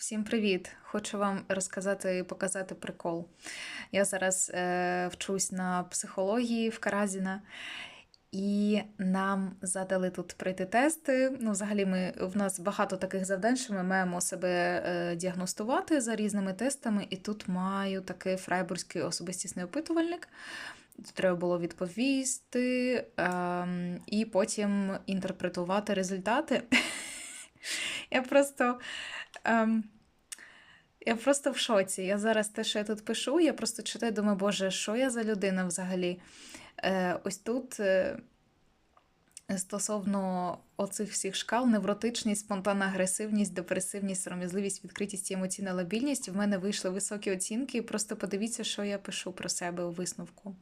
Всім привіт! Хочу вам розказати і показати прикол. Я зараз е, вчусь на психології в Каразіна, і нам задали тут пройти тести. Ну, взагалі, ми, в нас багато таких завдань, що ми маємо себе е, діагностувати за різними тестами, і тут маю такий фрайбурзький особистісний опитувальник. Треба було відповісти ем, і потім інтерпретувати результати. Я просто. Ем, я просто в шоці. Я зараз те, що я тут пишу, я просто читаю, думаю, Боже, що я за людина взагалі? Е, Ось тут е, стосовно оцих всіх шкал, невротичність, спонтанна агресивність, депресивність, сором'язливість, відкритість і емоційна лабільність. В мене вийшли високі оцінки. І просто подивіться, що я пишу про себе у висновку.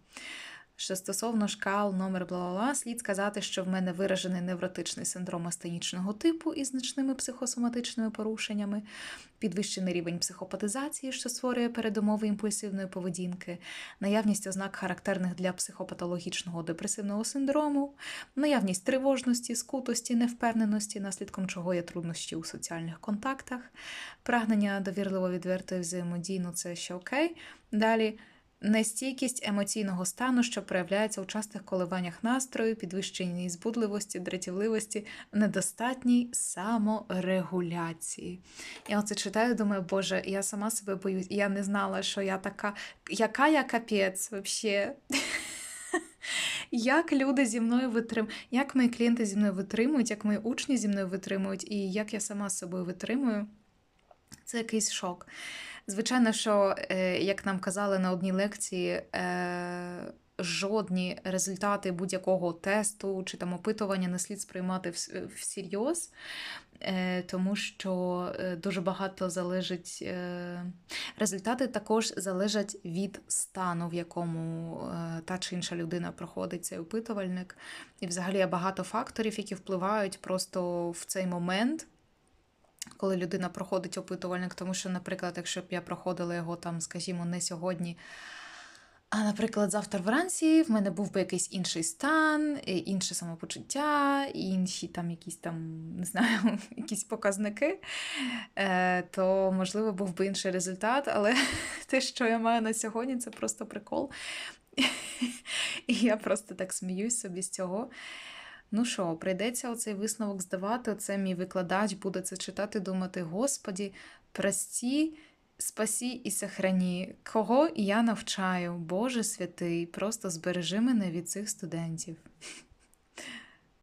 Що стосовно шкал, номер бла-бла-бла, слід сказати, що в мене виражений невротичний синдром астенічного типу із значними психосоматичними порушеннями, підвищений рівень психопатизації, що створює передумови імпульсивної поведінки, наявність ознак характерних для психопатологічного депресивного синдрому, наявність тривожності, скутості, невпевненості, наслідком чого є труднощі у соціальних контактах, прагнення довірливо відвертої взаємодії, ну це ще окей. Далі. Нестійкість емоційного стану, що проявляється у частих коливаннях настрою, підвищеній збудливості, дратівливості, недостатній саморегуляції. Я оце читаю, думаю, Боже, я сама себе боюсь, я не знала, що я така, яка я капець взагалі. Як люди зі мною витримують, як мої клієнти зі мною витримують, як мої учні зі мною витримують, і як я сама з собою витримую, це якийсь шок. Звичайно, що, е, як нам казали на одній лекції, е, жодні результати будь-якого тесту чи там опитування не слід сприймати всерйоз, е, тому що дуже багато залежить. Результати також залежать від стану, в якому та чи інша людина проходить цей опитувальник. І взагалі багато факторів, які впливають просто в цей момент коли людина проходить опитувальник, тому що, наприклад, якщо б я проходила його там, скажімо, не сьогодні. А, наприклад, завтра вранці в мене був би якийсь інший стан, інше самопочуття, інші там якісь там, не знаю, якісь показники, е, то, можливо, був би інший результат, але те, що я маю на сьогодні, це просто прикол. І я просто так сміюсь собі з цього. Ну що, прийдеться оцей висновок здавати, оце мій викладач буде це читати, думати: Господі, прості, спасі і сохрані, кого я навчаю, Боже святий, просто збережи мене від цих студентів.